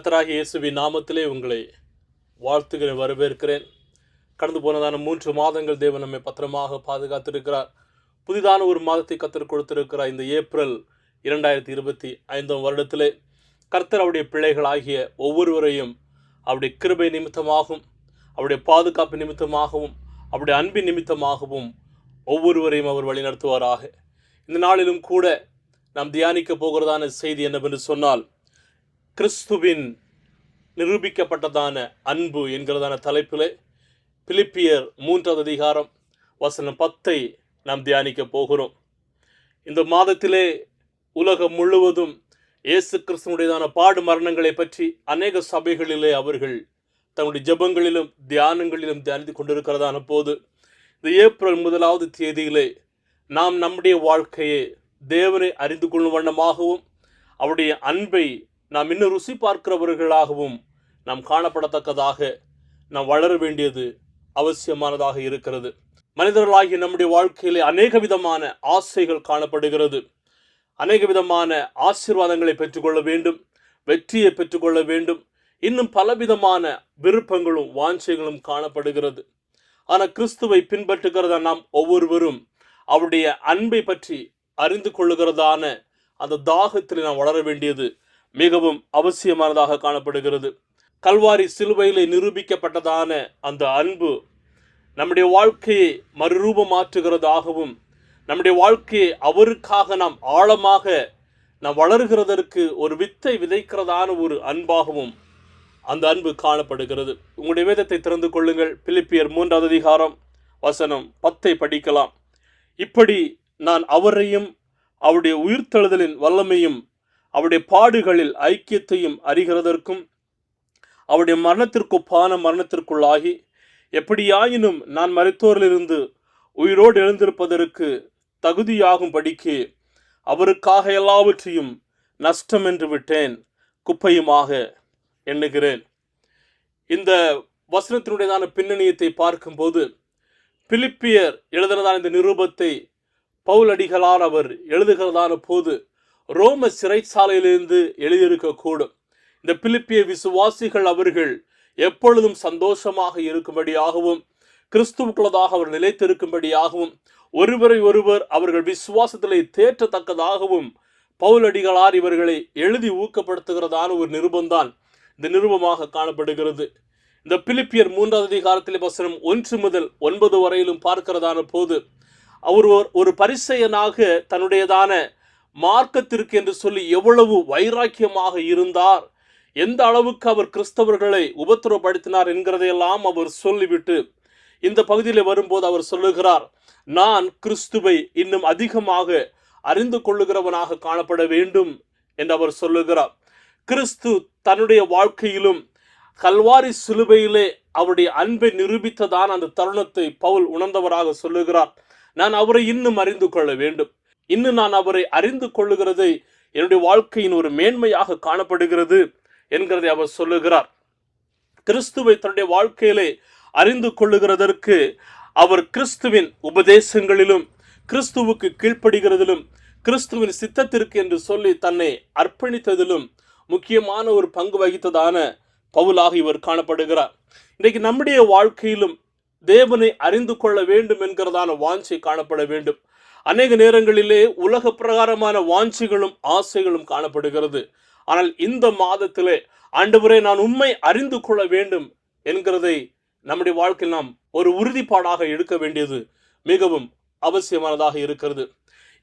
கர்த்தராகிய இயேசுவின் நாமத்திலே உங்களை வாழ்த்துகிறேன் வரவேற்கிறேன். கடந்து போனதான மூன்று மாதங்கள் தேவன் நம்மை பத்திரமாக பாதுகாத்திருக்கிறார். புதிதான ஒரு மாதத்தை கத்தர் கொடுத்திருக்கிறார் இந்த ஏப்ரல் இரண்டாயிரத்தி இருபத்தி ஐந்தாம் வருடத்திலே. கர்த்தர் அவருடைய பிள்ளைகளாகிய ஒவ்வொருவரையும் அவருடைய கிருபை நிமித்தமாகவும் அவருடைய பாதுகாப்பு நிமித்தமாகவும் அவருடைய அன்பின் நிமித்தமாகவும் ஒவ்வொருவரையும் அவர் வழிநடத்துவாராக. இந்த நாளிலும் கூட நாம் தியானிக்க போகிறதான செய்தி என்னவென்று சொன்னால் கிறிஸ்துவின் நிரூபிக்கப்பட்டதான அன்பு என்கிறதான தலைப்பிலே பிலிப்பியர் மூன்றாவது அதிகாரம் வசனம் பத்தை நாம் தியானிக்க போகிறோம். இந்த மாதத்திலே உலகம் முழுவதும் இயேசு கிறிஸ்துவனுடையதான பாடு மரணங்களை பற்றி அநேக சபைகளிலே அவர்கள் தங்களுடைய ஜெபங்களிலும் தியானங்களிலும் தியானித்து கொண்டிருக்கிறதான போது இந்த ஏப்ரல் முதலாவது தேதியிலே நாம் நம்முடைய வாழ்க்கையை தேவனை அறிந்து கொள்ளும் வண்ணமாகவும் அவருடைய அன்பை நாம் இன்னும் ருசி பார்க்கிறவர்களாகவும் நாம் காணப்படத்தக்கதாக நாம் வளர வேண்டியது அவசியமானதாக இருக்கிறது. மனிதர்களாகிய நம்முடைய வாழ்க்கையிலே அநேக விதமான ஆசைகள் காணப்படுகிறது. அநேக விதமான ஆசீர்வாதங்களை பெற்றுக்கொள்ள வேண்டும் வெற்றியை பெற்றுக்கொள்ள வேண்டும். இன்னும் பலவிதமான விருப்பங்களும் வாஞ்சைகளும் காணப்படுகிறது. ஆனால் கிறிஸ்துவை பின்பற்றுகிறத நாம் ஒவ்வொருவரும் அவருடைய அன்பை பற்றி அறிந்து கொள்ளுகிறதான அந்த தாகத்தில் நாம் வளர வேண்டியது மிகவும் அவசியமானதாக காணப்படுகிறது. கல்வாரி சிலுவையிலே நிரூபிக்கப்பட்டதான அந்த அன்பு நம்முடைய வாழ்க்கையை மறுரூபமாற்றுகிறதாகவும் நம்முடைய வாழ்க்கையை அவருக்காக நாம் ஆழமாக நாம் வளர்கிறதற்கு ஒரு வித்தை விதைக்கிறதான ஒரு அன்பாகவும் அந்த அன்பு காணப்படுகிறது. உங்களுடைய வேதத்தை திறந்து கொள்ளுங்கள். பிலிப்பியர் மூன்றாவது அதிகாரம் வசனம் பத்தை படிக்கலாம். இப்படி நான் அவரையும் அவருடைய உயிர்த்தெழுதலின் வல்லமையும் அவருடைய பாடுகளில் ஐக்கியத்தையும் அறிகிறதற்கும் அவருடைய மரணத்திற்குப்பான மரணத்திற்குள்ளாகி எப்படியாயினும் நான் மருத்துவரிலிருந்து உயிரோடு எழுந்திருப்பதற்கு தகுதியாகும் படிக்கு அவருக்காக எல்லாவற்றையும் நஷ்டம் என்று விட்டேன் குப்பையுமாக எண்ணுகிறேன். இந்த வசனத்தினுடையதான பின்னணியத்தை பார்க்கும்போது பிலிப்பியர் எழுதுனதான இந்த நிருபத்தை பவுலடிகளால் அவர் எழுதுகிறதான போது ரோம சிறைச்சாலையிலிருந்து எழுதியிருக்கக்கூடும். இந்த பிலிப்பிய விசுவாசிகள் அவர்கள் எப்பொழுதும் சந்தோஷமாக இருக்கும்படியாகவும் கிறிஸ்துவுக்குள்ளதாக அவர் நிலைத்திருக்கும்படியாகவும் ஒருவரை ஒருவர் அவர்கள் விசுவாசத்திலே தேற்றத்தக்கதாகவும் பவுலடிகளார் இவர்களை எழுதி ஊக்கப்படுத்துகிறதான ஒரு நிருபம்தான் இந்த நிருபமாக காணப்படுகிறது. இந்த பிலிப்பியர் மூன்றாவது அதிகாரத்தில் வசனம் ஒன்று முதல் ஒன்பது வரையிலும் பார்க்கிறதான போது அவர் ஒரு- ஒரு பரிசெயனாக தன்னுடையதான மார்க்கத்திற்கு என்று சொல்லி எவ்வளவு வைராக்கியமாக இருந்தார். எந்த அளவுக்கு அவர் கிறிஸ்தவர்களை உபத்திரப்படுத்தினார் என்கிறதையெல்லாம் அவர் சொல்லிவிட்டு இந்த பகுதியில் வரும்போது அவர் சொல்லுகிறார் நான் கிறிஸ்துவை இன்னும் அதிகமாக அறிந்து கொள்ளுகிறவனாக காணப்பட வேண்டும் என்று அவர் சொல்லுகிறார். கிறிஸ்து தன்னுடைய வாழ்க்கையிலும் கல்வாரி சிலுவையிலே அவருடைய அன்பை நிரூபித்ததான் அந்த தருணத்தை பவுல் உணர்ந்தவராக சொல்லுகிறார். நான் அவரை இன்னும் அறிந்து கொள்ள வேண்டும். இன்னும் நான் அவரை அறிந்து கொள்ளுகிறதை. என்னுடைய வாழ்க்கையின் ஒரு மேன்மையாக காணப்படுகிறது என்கிறதை அவர் சொல்லுகிறார். கிறிஸ்துவை தன்னுடைய வாழ்க்கையிலே அறிந்து கொள்ளுகிறதற்கு அவர் கிறிஸ்துவின் உபதேசங்களிலும் கிறிஸ்துவுக்கு கீழ்ப்படுகிறதிலும் கிறிஸ்துவின் சித்தத்திற்கு என்று சொல்லி தன்னை அர்ப்பணித்ததிலும் முக்கியமான ஒரு பங்கு வகித்ததான பவுலாக இவர் காணப்படுகிறார். இன்றைக்கு நம்முடைய வாழ்க்கையிலும் தேவனை அறிந்து கொள்ள வேண்டும் என்கிறதான வாஞ்சை காணப்பட வேண்டும். அநேக நேரங்களிலே உலக பிரகாரமான வாஞ்சிகளும் ஆசைகளும் காணப்படுகிறது. ஆனால் இந்த மாதத்திலே ஆண்டவரே நான் உண்மை அறிந்து கொள்ள வேண்டும் என்கிறதை நம்முடைய வாழ்க்கையில் நாம் ஒரு உறுதிப்பாடாக எடுக்க வேண்டியது மிகவும் அவசியமானதாக இருக்கிறது.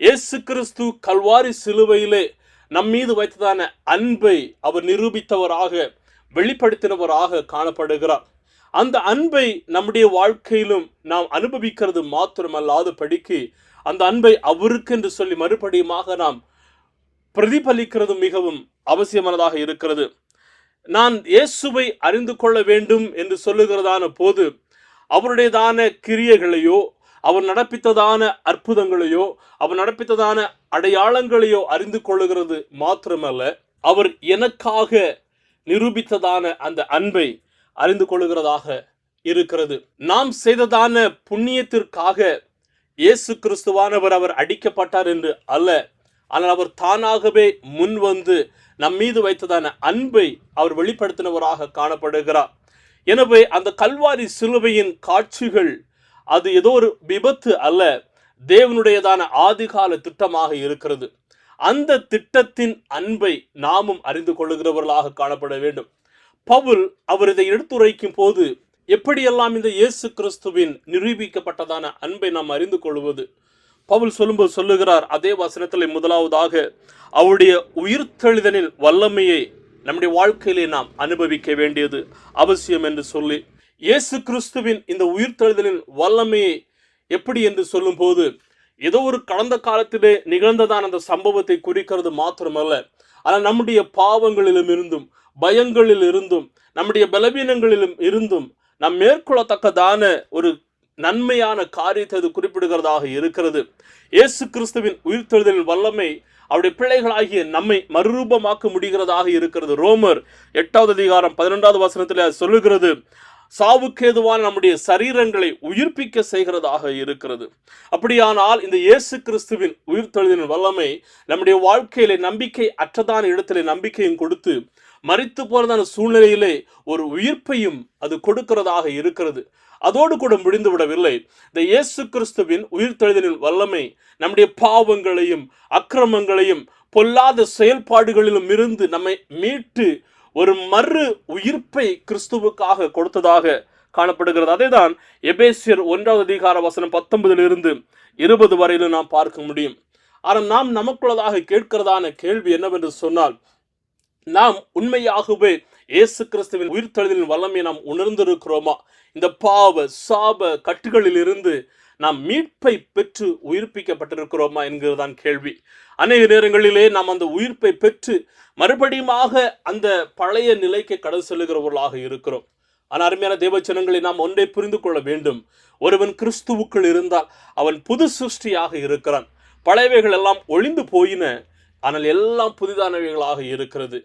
இயேசு கிறிஸ்து கல்வாரி சிலுவையிலே நம் மீது வைத்ததான அன்பை அவர் நிரூபித்தவராக வெளிப்படுத்தினவராக காணப்படுகிறார். அந்த அன்பை நம்முடைய வாழ்க்கையிலும் நாம் அனுபவிக்கிறது மாத்திரமல்லாத படிக்கு அந்த அன்பை அவருக்கென்று சொல்லி மறுபடியுமாக நாம் பிரதிபலிக்கிறது மிகவும் அவசியமானதாக இருக்கிறது. நான் இயேசுவை அறிந்து கொள்ள வேண்டும் என்று சொல்லுகிறதான போது அவருடையதான கிரியைகளையோ அவர் நடப்பித்ததான அற்புதங்களையோ அவர் நடப்பித்ததான அடையாளங்களையோ அறிந்து கொள்ளுகிறது மாத்திரமல்ல அவர் எனக்காக நிரூபித்ததான அந்த அன்பை அறிந்து கொள்ளுகிறதாக இருக்கிறது. நாம் செய்ததான புண்ணியத்திற்காக இயேசு கிறிஸ்துவானவர் அவர் அடிக்கப்பட்டார் என்று அல்ல. ஆனால் அவர் தானாகவே முன் வந்து நம் மீது வைத்ததான அன்பை அவர் வெளிப்படுத்தினவராக காணப்படுகிறார். எனவே அந்த கல்வாரி சிலுவையின் காட்சிகள் அது ஏதோ ஒரு விபத்து அல்ல தேவனுடையதான ஆதிகால திட்டமாக இருக்கிறது. அந்த திட்டத்தின் அன்பை நாமும் அறிந்து கொள்ளுகிறவர்களாக காணப்பட வேண்டும். பவுல் அவர் இதை எடுத்துரைக்கும் போது எப்படியெல்லாம் இந்த இயேசு கிறிஸ்துவின் நிரூபிக்கப்பட்டதான அன்பை நாம் அறிந்து கொள்வது? பவுல் சொல்லும்போது சொல்லுகிறார் அதே வசனத்தில் முதலாவதாக அவருடைய உயிர்த்தெழுதலின் வல்லமையை நம்முடைய வாழ்க்கையிலே நாம் அனுபவிக்க வேண்டியது அவசியம் என்று சொல்லி இயேசு கிறிஸ்துவின் இந்த உயிர்த்தெழுதலின் வல்லமையை எப்படி என்று சொல்லும்போது ஏதோ ஒரு கடந்த காலத்திலே நிகழ்ந்ததான அந்த சம்பவத்தை குறிக்கிறது மாத்திரமல்ல. ஆனால் நம்முடைய பாவங்களிலும் இருந்தும் பயங்களில் இருந்தும் நம்முடைய பலவீனங்களிலும் இருந்தும் நாம் மேற்கொள்ளத்தக்கதான ஒரு நன்மையான காரியத்தை அது குறிப்பிடுகிறதாக இருக்கிறது. இயேசு கிறிஸ்துவின் உயிர்த்தெழுதலின் வல்லமை அவருடைய பிள்ளைகளாகிய நம்மை மறுரூபமாக்க முடிகிறதாக இருக்கிறது. ரோமர் எட்டாவது அதிகாரம் பதினெண்டாவது வசனத்தில் சொல்லுகிறது சாவுக்கேதுவான நம்முடைய சரீரங்களை உயிர்ப்பிக்க செய்கிறதாக இருக்கிறது. அப்படியானால் இந்த இயேசு கிறிஸ்துவின் உயிர்த்தெழுதின் வல்லமை நம்முடைய வாழ்க்கையிலே நம்பிக்கை அற்றதான இடத்திலே நம்பிக்கையும் கொடுத்து மறித்து போறதான சூழ்நிலையிலே ஒரு உயிர்ப்பையும் அது கொடுக்கிறதாக இருக்கிறது. அதோடு கூட முடிந்து விடவில்லை. இந்த இயேசு கிறிஸ்துவின் உயிர்த்தெழுதலின் வல்லமை நம்முடைய பாவங்களையும் அக்கிரமங்களையும் பொல்லாத செயல்பாடுகளிலும் இருந்து நம்மை மீட்டு ஒரு மறு உயிர்ப்பை கிறிஸ்துவுக்காக கொடுத்ததாக காணப்படுகிறது. அதேதான் எபேசியர் ஒன்றாவது அதிகார வசனம் பத்தொன்பதிலிருந்து இருபது வரையிலும் நாம் பார்க்க முடியும். ஆனால் நாம் நமக்குள்ளதாக கேட்கிறதான கேள்வி என்னவென்று சொன்னால் நாம் உண்மையாகவே இயேசு கிறிஸ்துவின் உயிர்த்தெழுதலின் வல்லமை நாம் உணர்ந்திருக்கிறோமா? இந்த பாவ சாப கட்டுகளில் இருந்து நாம் மீட்பை பெற்று உயிர்ப்பிக்கப்பட்டிருக்கிறோமா என்கிறதான் கேள்வி. அநேக நேரங்களிலே நாம் அந்த உயிர்ப்பை பெற்று மறுபடியுமாக அந்த பழைய நிலைக்கு கடந்து செல்லுகிறவர்களாக இருக்கிறோம். ஆனால் அருமையான தேவச்சனங்களை நாம் ஒன்றை புரிந்து கொள்ள வேண்டும். ஒருவன் கிறிஸ்துவுக்குள் இருந்தால் அவன் புது சிருஷ்டியாக இருக்கிறான். பழையவைகள் எல்லாம் ஒளிந்து போயின ஆனால் எல்லாம் புதிதானவைகளாக இருக்கிறது.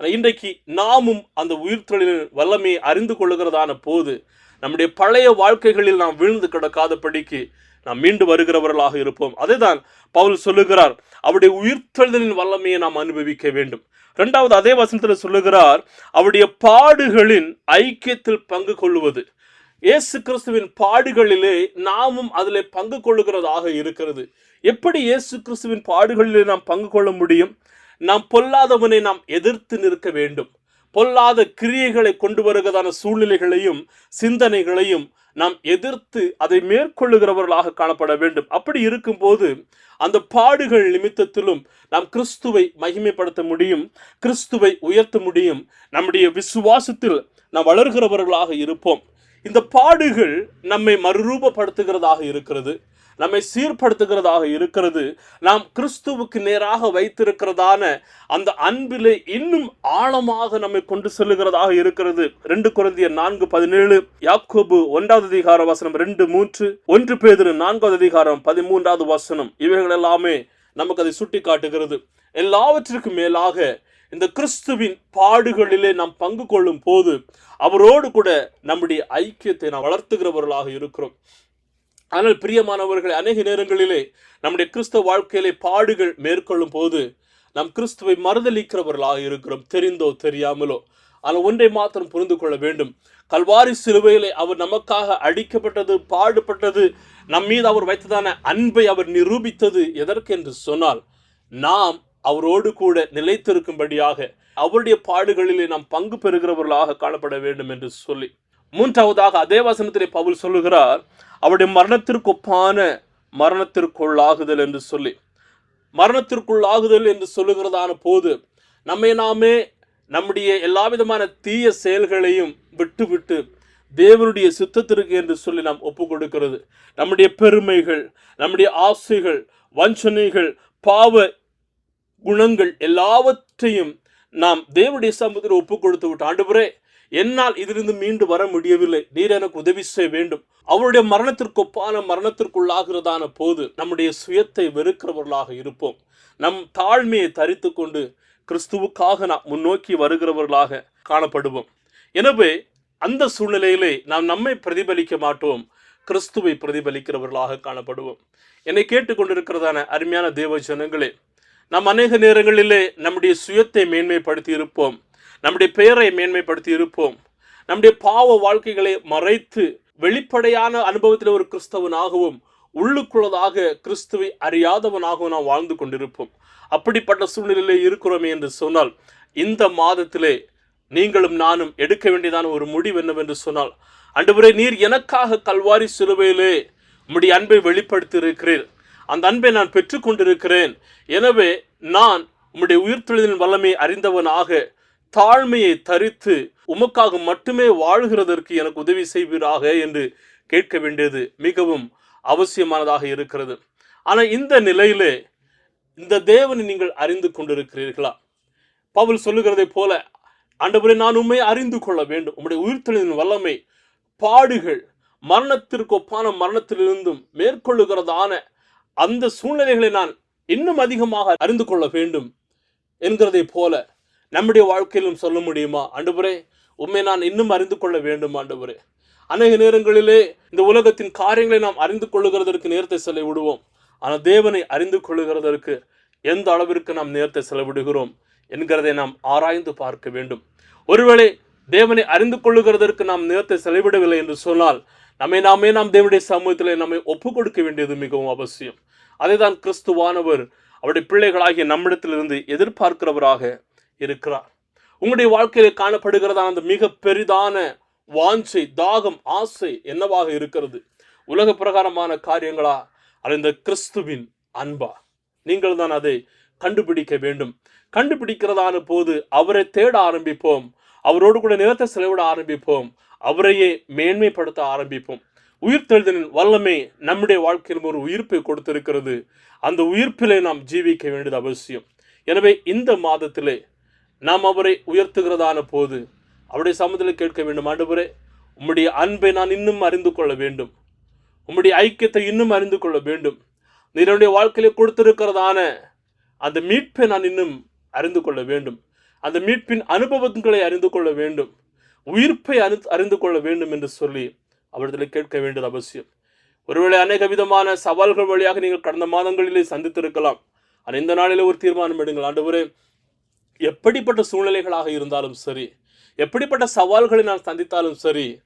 இன்றைக்கு நாமும் அந்த உயிர்த்தொழிலின் வல்லமையை அறிந்து கொள்ளுகிறதான போது நம்முடைய பழைய வாழ்க்கைகளில் நாம் வீழ்ந்து கிடக்காதபடிக்கு நாம் மீண்டு வருகிறவர்களாக இருப்போம். அதேதான் பவுல் சொல்லுகிறார் அவருடைய உயிர்த்தெழுதலின் வல்லமையை நாம் அனுபவிக்க வேண்டும். ரெண்டாவது அதே வசனத்தில் சொல்லுகிறார் அவருடைய பாடுகளின் ஐக்கியத்தில் பங்கு கொள்வது இயேசு கிறிஸ்துவின் பாடுகளிலே நாமும் அதில் பங்கு கொள்ளுகிறதாக இருக்கிறது. எப்படி இயேசு கிறிஸ்துவின் பாடுகளிலே நாம் பங்கு கொள்ள முடியும்? நாம் பொல்லாதவனை நாம் எதிர்த்து நிற்க வேண்டும். பொல்லாத கிரியைகளை கொண்டு வருகிறதான சூழ்நிலைகளையும் சிந்தனைகளையும் நாம் எதிர்த்து அதை மேற்கொள்ளுகிறவர்களாக காணப்பட வேண்டும். அப்படி இருக்கும்போது அந்த பாடுகள் நிமித்தத்திலும் நாம் கிறிஸ்துவை மகிமைப்படுத்த முடியும் கிறிஸ்துவை உயர்த்த முடியும். நம்முடைய விசுவாசத்தில் நாம் வளர்கிறவர்களாக இருப்போம். இந்த பாடுகள் நம்மை மறுரூபப்படுத்துகிறதாக இருக்கிறது. நம்மை சீர்படுத்துகிறதாக இருக்கிறது. நாம் கிறிஸ்துவுக்கு நேராக வைத்திருக்கிறதான அந்த அன்பிலே இன்னும் ஆழமாக நம்மை கொண்டு செல்லுகிறதாக இருக்கிறது. ரெண்டு குழந்தையர் நான்கு பதினேழு யாக்கோபு ஒன்றாவது அதிகார வசனம் ரெண்டு மூன்று ஒன்று பேதிரு நான்காவது அதிகாரம் பதிமூன்றாவது வசனம். இவைகள் எல்லாமே நமக்கு அதை சுட்டி காட்டுகிறது எல்லாவற்றிற்கும் மேலாக இந்த கிறிஸ்துவின் பாடுகளிலே நாம் பங்கு கொள்ளும் போது அவரோடு கூட நம்முடைய ஐக்கியத்தை நாம் வளர்த்துகிறவர்களாக இருக்கிறோம். ஆனால் பிரியமானவர்கள் அநேக நேரங்களிலே நம்முடைய கிறிஸ்தவ வாழ்க்கையிலே பாடுகள் மேற்கொள்ளும் போது நாம் கிறிஸ்துவை மறுதளிக்கிறவர்களாக இருக்கிறோம். தெரிந்தோ தெரியாமலோ. ஆனால் ஒன்றை மாத்திரம் புரிந்து கொள்ள வேண்டும். கல்வாரி சிலுவையிலே அவர் நமக்காக அடிக்கப்பட்டது பாடுபட்டது நம் மீது அவர் வைத்ததான அன்பை அவர் நிரூபித்தது எதற்கென்று சொன்னால் நாம் அவரோடு கூட நிலைத்திருக்கும்படியாக அவருடைய பாடுகளிலே நாம் பங்கு பெறுகிறவர்களாக காணப்பட வேண்டும் என்று சொல்லி மூன்றாவதாக அதே வசனத்திலே பவுல் சொல்லுகிறார் அவருடைய மரணத்திற்கொப்பான மரணத்திற்குள்ளாகுதல் என்று சொல்லி. மரணத்திற்குள்ளாகுதல் என்று சொல்லுகிறதான போது நம்மை நாமே நம்முடைய எல்லா விதமான தீய செயல்களையும் விட்டு விட்டு தேவனுடைய சித்தத்திற்கு என்று சொல்லி நாம் ஒப்பு கொடுக்கிறது. நம்முடைய பெருமைகள் நம்முடைய ஆசைகள் வஞ்சனைகள் பாவ குணங்கள் எல்லாவற்றையும் நாம் தேவனுடைய சமூகத்தில் ஒப்பு கொடுத்து விட்டு ஆண்டு என்னால் இதிலிருந்து மீண்டு வர முடியவில்லை. நீர் எனக்கு உதவி செய்ய வேண்டும். அவருடைய மரணத்திற்கு ஒப்பான மரணத்திற்குள்ளாகிறதான போது நம்முடைய சுயத்தை வெறுக்கிறவர்களாக இருப்போம். நம் தாழ்மையை தரித்து கொண்டு கிறிஸ்துவுக்காக நாம் முன்னோக்கி வருகிறவர்களாக காணப்படுவோம். எனவே அந்த சூழ்நிலையிலே நாம் நம்மை பிரதிபலிக்க மாட்டோம். கிறிஸ்துவை பிரதிபலிக்கிறவர்களாக காணப்படுவோம். என்னை கேட்டுக்கொண்டிருக்கிறதான அருமையான தேவ ஜனங்களே நாம் அநேக நேரங்களிலே நம்முடைய சுயத்தை மேன்மைப்படுத்தி இருப்போம். நம்முடைய பெயரை மேன்மைப்படுத்தி இருப்போம். நம்முடைய பாவ வாழ்க்கைகளை மறைத்து வெளிப்படையான அனுபவத்தில் ஒரு கிறிஸ்தவனாகவும் உள்ளுக்குள்ளதாக கிறிஸ்துவை அறியாதவனாகவும் நாம் வாழ்ந்து கொண்டிருப்போம். அப்படிப்பட்ட சூழ்நிலையிலே இருக்கிறோமே என்று சொன்னால் இந்த மாதத்திலே நீங்களும் நானும் எடுக்க வேண்டியதான ஒரு முடிவு என்னவென்று சொன்னால் அன்றுவரை நீர் எனக்காக கல்வாரி சிலுவையிலே உம்முடைய அன்பை வெளிப்படுத்தி இருக்கிறீர் அந்த அன்பை நான் பெற்றுக்கொண்டிருக்கிறேன். எனவே நான் உம்முடைய உயிர்த்தெழுதலின் வல்லமை அறிந்தவனாக தாழ்மையை தரித்து உமக்காக மட்டுமே வாழ்கிறதற்கு எனக்கு உதவி செய்வீராக என்று கேட்க வேண்டியது மிகவும் அவசியமானதாக இருக்கிறது. ஆனால் இந்த நிலையிலே இந்த தேவனை நீங்கள் அறிந்து கொண்டிருக்கிறீர்களா? பவுல் சொல்லுகிறதை போல ஆண்டவரே நான் உண்மை அறிந்து கொள்ள வேண்டும். உம்முடைய உயிர்த்தெழுதின் வல்லமை பாடுகள் மரணத்திற்கு ஒப்பான மரணத்திலிருந்தும் மேற்கொள்ளுகிறதான அந்த சூழ்நிலைகளை நான் இன்னும் அதிகமாக அறிந்து கொள்ள வேண்டும் என்கிறதை போல நம்முடைய வாழ்க்கையிலும் சொல்ல முடியுமா? ஆண்டவரே உண்மை நான் இன்னும் அறிந்து கொள்ள வேண்டும் ஆண்டவரே. அநேக நேரங்களிலே இந்த உலகத்தின் காரியங்களை நாம் அறிந்து கொள்ளுகிறதற்கு நேரத்தை செலவிடுவோம். ஆனால் தேவனை அறிந்து கொள்ளுகிறதற்கு எந்த அளவிற்கு நாம் நேரத்தை செலவிடுகிறோம் என்கிறதை நாம் ஆராய்ந்து பார்க்க வேண்டும். ஒருவேளை தேவனை அறிந்து கொள்ளுகிறதற்கு நாம் நேரத்தை செலவிடவில்லை என்று சொன்னால் நம்மை நாமே நாம் தேவனுடைய சமூகத்தில் நம்மை ஒப்புக் கொடுக்க வேண்டியது மிகவும் அவசியம். அதை தான் கிறிஸ்துவானவர் அவருடைய பிள்ளைகளாகிய நம்மிடத்திலிருந்து எதிர்பார்க்கிறவராக இருக்கிறார். உங்களுடைய வாழ்க்கையில் காணப்படுகிறதான அந்த மிக பெரிதான வாஞ்சை தாகம் ஆசை என்னவாக இருக்கிறது? உலக பிரகாரமான காரியங்களா? அல்ல இந்த கிறிஸ்துவின் அன்பா. நீங்கள் தான் அதை கண்டுபிடிக்க வேண்டும். கண்டுபிடிக்கிறதான போது அவரை தேட ஆரம்பிப்போம். அவரோடு கூட நிலத்தை செலவிட ஆரம்பிப்போம். அவரையே மேன்மைப்படுத்த ஆரம்பிப்போம். உயிர்த்தெழுதலின் வல்லமை நம்முடைய வாழ்க்கையில் ஒரு உயிர்ப்பை கொடுத்திருக்கிறது. அந்த உயிர்ப்பிலே நாம் ஜீவிக்க வேண்டியது அவசியம். எனவே இந்த மாதத்திலே நாம் அவரை உயர்த்துகிறதான போது அவருடைய சமூகத்தில் கேட்க வேண்டும். ஆண்டவரே உம்முடைய அன்பை நான் இன்னும் அறிந்து கொள்ள வேண்டும். உம்முடைய ஐக்கியத்தை இன்னும் அறிந்து கொள்ள வேண்டும். நீர் என்னுடைய வாழ்க்கையிலே கொடுத்திருக்கிறதான அந்த மீட்பை நான் இன்னும் அறிந்து கொள்ள வேண்டும். அந்த மீட்பின் அனுபவங்களை அறிந்து கொள்ள வேண்டும். உயிர்ப்பை அறி அறிந்து கொள்ள வேண்டும் என்று சொல்லி அவரிடத்தில் கேட்க வேண்டியது அவசியம். ஒருவேளை அநேக விதமான சவால்கள் வழியாக நீங்கள் கடந்த மாதங்களிலே சந்தித்திருக்கலாம். ஆனால் இந்த நாளிலே ஒரு தீர்மானம் எடுங்கள். ஆண்டு எப்படிப்பட்ட சூழ்நிலைகளாக இருந்தாலும் சரி எப்படிப்பட்ட சவால்களை நான் சந்தித்தாலும் சரி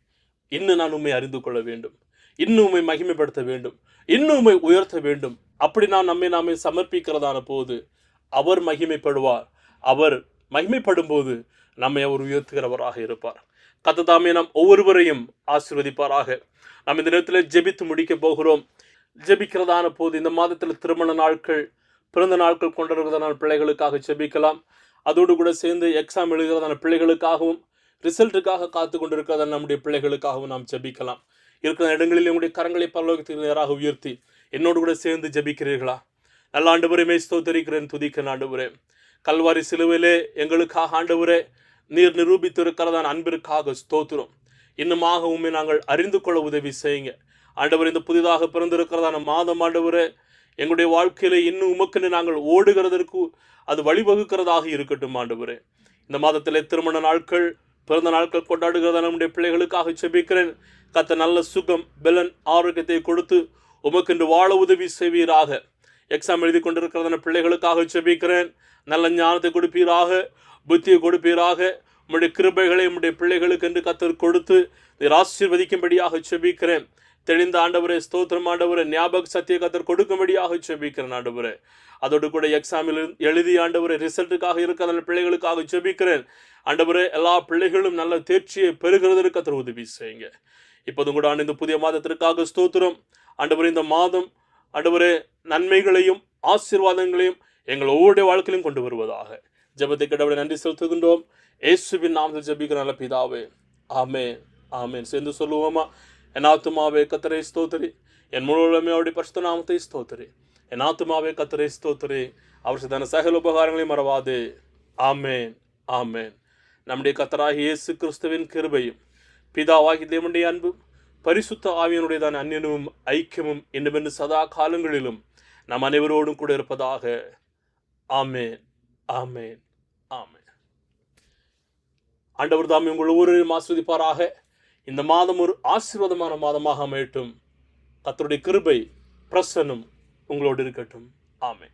இன்னும் நான் உண்மை அறிந்து கொள்ள வேண்டும். இன்னும் உண்மை மகிமைப்படுத்த வேண்டும். இன்னும் உண்மை உயர்த்த வேண்டும். அப்படி நான் நம்மை நாமே சமர்ப்பிக்கிறதான போது அவர் மகிமைப்படுவார். அவர் மகிமைப்படும் போது நம்மை அவர் உயர்த்துகிறவராக இருப்பார். கத்ததாமே நாம் ஒவ்வொருவரையும் ஆசிர்வதிப்பாராக. நாம் இந்த நேரத்தில் ஜெபித்து முடிக்க போகிறோம். ஜெபிக்கிறதான போது இந்த மாதத்தில் திருமண நாட்கள் பிறந்த நாட்கள் கொண்டிருக்கிறதான பிள்ளைகளுக்காக ஜெபிக்கலாம். அதோடு கூட சேர்ந்து எக்ஸாம் எழுதுகிறதான பிள்ளைகளுக்காகவும் ரிசல்ட்டுக்காக காத்து கொண்டிருக்கிறதான நம்முடைய பிள்ளைகளுக்காகவும் நாம் ஜெபிக்கலாம். இருக்கிற இடங்களில் உங்களுடைய கரங்களை பரலோகத்துக்கு நேராக உயர்த்தி என்னோடு கூட சேர்ந்து ஜபிக்கிறீர்களா? நல்ல ஆண்டவரே மே ஸ்தோத்தரிக்கிறேன் துதிக்க ஆண்டவரே. கல்வாரி சிலுவையிலே எங்களுக்காக ஆண்டவரே நீர் நிரூபித்திருக்கிறதான் அன்பிற்காக ஸ்தோத்திரம். இன்னுமாக உண்மை நாங்கள் அறிந்து கொள்ள உதவி செய்யுங்க. ஆண்டவர் இந்த புதிதாக பிறந்திருக்கிறதான மாதம் ஆண்டவரே எங்களுடைய வாழ்க்கையில் இன்னும் உமக்குன்னு நாங்கள் ஓடுகிறதற்கு அது வழிவகுக்கிறதாக இருக்கட்டும் ஆண்டவரே. இந்த மாதத்தில் திருமண நாட்கள் பிறந்த நாட்கள் கொண்டாடுகிறதா நம்முடைய பிள்ளைகளுக்காக செபிக்கிறேன் கத்த நல்ல சுகம் பெலன் ஆரோக்கியத்தை கொடுத்து உமக்கென்று வாழ உதவி செய்வீராக. எக்ஸாம் எழுதி கொண்டிருக்கிறதான பிள்ளைகளுக்காக செபிக்கிறேன் நல்ல ஞானத்தை கொடுப்பீராக புத்தியை கொடுப்பீராக. உம்முடைய கிருபைகளை உம்முடைய பிள்ளைகளுக்கு என்று கத்தர் கொடுத்து நீர் ஆசீர்வதிக்கும்படியாக செபிக்கிறேன் தெளிந்த ஆண்டவரே ஸ்தோத்திரம் ஆண்டவரே ஞாபக சத்திய கத்தர் கொடுக்கும்படியாக செபிக்கிறேன் ஆண்டவரே. அதோடு கூட எக்ஸாமில் எழுதி ஆண்டவரே ரிசல்ட்டுக்காக இருக்கிற பிள்ளைகளுக்காக செபிக்கிறேன் ஆண்டவரே எல்லா பிள்ளைகளும் நல்ல தேர்ச்சியை பெறுகிறதற்கு கத்தர் உதவி செய்யுங்க. இப்போதும் கூட ஆண்டு இந்த புதிய மாதத்திற்காக ஸ்தோத்திரம். ஆண்டவரே இந்த மாதம் ஆண்டவரே நன்மைகளையும் ஆசீர்வாதங்களையும் எங்கள் ஒவ்வொருடைய வாழ்க்கையிலும் கொண்டு வருவதாக. ஜெபத்தை கடவுளை நன்றி செலுத்துகின்றோம். இயேசுவின் நாமத்தில் ஜபிக்கிற நல்ல பிதாவே. ஆமே ஆமேன். சேர்ந்து சொல்லுவோமா என் ஆத்துமாவே கத்தரை ஸ்தோத்திரி. என் முழுவதுமே அவருடைய பரிசுத்த நாமத்தை ஸ்தோத்திரி. என் ஆத்துமாவே கத்தரை ஸ்தோத்திரி. அவர் செய்தான சகல உபகாரங்களையும் மறவாதே. ஆமேன் ஆமேன். நம்முடைய கத்தராகி இயேசு கிறிஸ்துவின் கிருபையும் பிதாவாகி தேவனுடைய அன்பும் பரிசுத்த ஆவியனுடையதான அந்நியனும் ஐக்கியமும் என்னவென்று சதா காலங்களிலும் நம் அனைவரோடும் கூட இருப்பதாக. ஆமேன் ஆமேன் ஆமேன். ஆண்டவர் தாமி உங்கள் ஒவ்வொருவரையும் ஆஸ்வதிப்பாராக இந்த மாதம் ஒரு ஆசீர்வாதமான மாதமாக அமையட்டும். கத்தருடைய கிருபை பிரசன்னம் உங்களோடு இருக்கட்டும். ஆமை